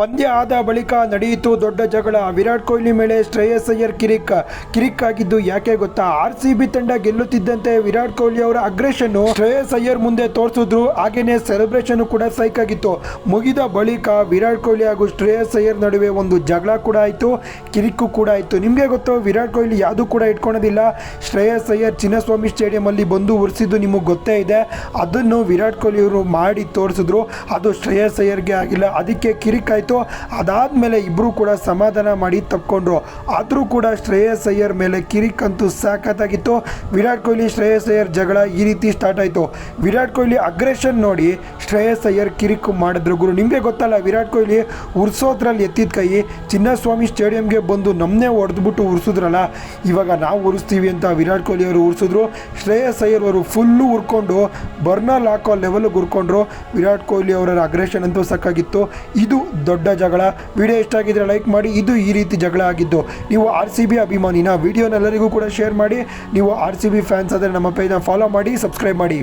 ಪಂದ್ಯ ಆದ ಬಳಿಕ ನಡೆಯಿತು ದೊಡ್ಡ ಜಗಳ. ವಿರಾಟ್ ಕೊಹ್ಲಿ ಮೇಲೆ ಶ್ರೇಯಸ್ ಅಯ್ಯರ್ ಕಿರಿಕ್. ಕಿರಿಕ್ ಆಗಿದ್ದು ಯಾಕೆ ಗೊತ್ತಾ? ಆರ್ ಸಿ ಬಿ ತಂಡ ಗೆಲ್ಲುತ್ತಿದ್ದಂತೆ ವಿರಾಟ್ ಕೊಹ್ಲಿ ಅವರ ಅಗ್ರೆಷನ್ ಶ್ರೇಯಸ್ ಅಯ್ಯರ್ ಮುಂದೆ ತೋರಿಸಿದ್ರು. ಹಾಗೇನೆ ಸೆಲೆಬ್ರೇಷನ್ ಕೂಡ ಸೈಕ್ ಆಗಿತ್ತು. ಮುಗಿದ ಬಳಿಕ ವಿರಾಟ್ ಕೊಹ್ಲಿ ಹಾಗೂ ಶ್ರೇಯಸ್ ಅಯ್ಯರ್ ನಡುವೆ ಒಂದು ಜಗಳ ಕೂಡ ಆಯಿತು. ಕಿರಿಕು ಕೂಡ ಆಯಿತು. ನಿಮಗೆ ಗೊತ್ತು, ವಿರಾಟ್ ಕೊಹ್ಲಿ ಯಾವುದು ಕೂಡ ಇಟ್ಕೊಳೋದಿಲ್ಲ ಶ್ರೇಯಸ್ ಅಯ್ಯರ್ ಚಿನ್ನಸ್ವಾಮಿ ಸ್ಟೇಡಿಯಂ ಅಲ್ಲಿ ಬಂದು ಉರಿಸಿದ್ದು ನಿಮಗೆ ಗೊತ್ತೇ ಇದೆ. ಅದನ್ನು ವಿರಾಟ್ ಕೊಹ್ಲಿ ಅವರು ಮಾಡಿ ತೋರಿಸಿದ್ರು. ಅದು ಶ್ರೇಯಸ್ ಅಯ್ಯರ್ಗೆ ಆಗಿಲ್ಲ. ಅದಕ್ಕೆ ಕಿರಿಕ್ ಆಯಿತು ಅದಾದಮೇಲೆ ಇಬ್ಬರು ಕೂಡ ಸಮಾಧಾನ ಮಾಡಿ ತಕ್ಕೊಂಡ್ರು ಆದರೂ ಕೂಡ ಶ್ರೇಯಸ್ ಅಯ್ಯರ್ ಮೇಲೆ ಕಿರಿಕ್ ಅಂತೂ ಸಾಕತ್ತಾಗಿತ್ತು ವಿರಾಟ್ ಕೊಹ್ಲಿ, ಶ್ರೇಯಸ್ ಅಯ್ಯರ್ ಜಗಳ ಈ ರೀತಿ ಸ್ಟಾರ್ಟ್ ಆಯಿತು. ವಿರಾಟ್ ಕೊಹ್ಲಿ ಅಗ್ರೆಷನ್ ನೋಡಿ ಶ್ರೇಯಸ್ ಅಯ್ಯರ್ ಕಿರಿಕ್ ಮಾಡಿದ್ರು. ಗುರು, ನಿಮಗೆ ಗೊತ್ತಲ್ಲ, ವಿರಾಟ್ ಕೊಹ್ಲಿ ಉರ್ಸೋದ್ರಲ್ಲಿ ಎತ್ತಿದ ಕೈ ಚಿನ್ನಸ್ವಾಮಿ ಸ್ಟೇಡಿಯಂಗೆ ಬಂದು ನಮ್ಮನ್ನೇ ಹೊಡೆದ್ಬಿಟ್ಟು ಉರ್ಸಿದ್ರಲ್ಲ. ಇವಾಗ ನಾವು ಉರಿಸ್ತೀವಿ ಅಂತ ವಿರಾಟ್ ಕೊಹ್ಲಿ ಅವರು ಉರ್ಸಿದ್ರು. ಶ್ರೇಯಸ್ ಅಯ್ಯರ್ ಅವರು ಫುಲ್ಲು ಉರ್ಕೊಂಡು ಬರ್ನಲ್ ಹಾಕೋ ಲೆವೆಲ್ಗೆ ಉರ್ಕೊಂಡ್ರು. ವಿರಾಟ್ ಕೊಹ್ಲಿ ಅವರ ಅಗ್ರೆಷನ್ ಅಂತೂ ಸಾಕಾಗಿತ್ತು. ಇದು ದೊಡ್ಡ ಜಗಳ. ವಿಡಿಯೋ ಇಷ್ಟ ಆಗಿದ್ರೆ ಲೈಕ್ ಮಾಡಿ. ಇದು ಈ ರೀತಿ ಜಗಳ ಆಗಿದ್ದು. ನೀವು ಆರ್ ಸಿ ಬಿ ಅಭಿಮಾನಿನ ವಿಡಿಯೋನೆಲ್ಲರಿಗೂ ಕೂಡ ಶೇರ್ ಮಾಡಿ. ನೀವು ಆರ್ ಸಿ ಬಿ ಫ್ಯಾನ್ಸ್ ಆದರೆ ನಮ್ಮ ಪೇಜ್ನ ಫಾಲೋ ಮಾಡಿ ಸಬ್ಸ್ಕ್ರೈಬ್ ಮಾಡಿ.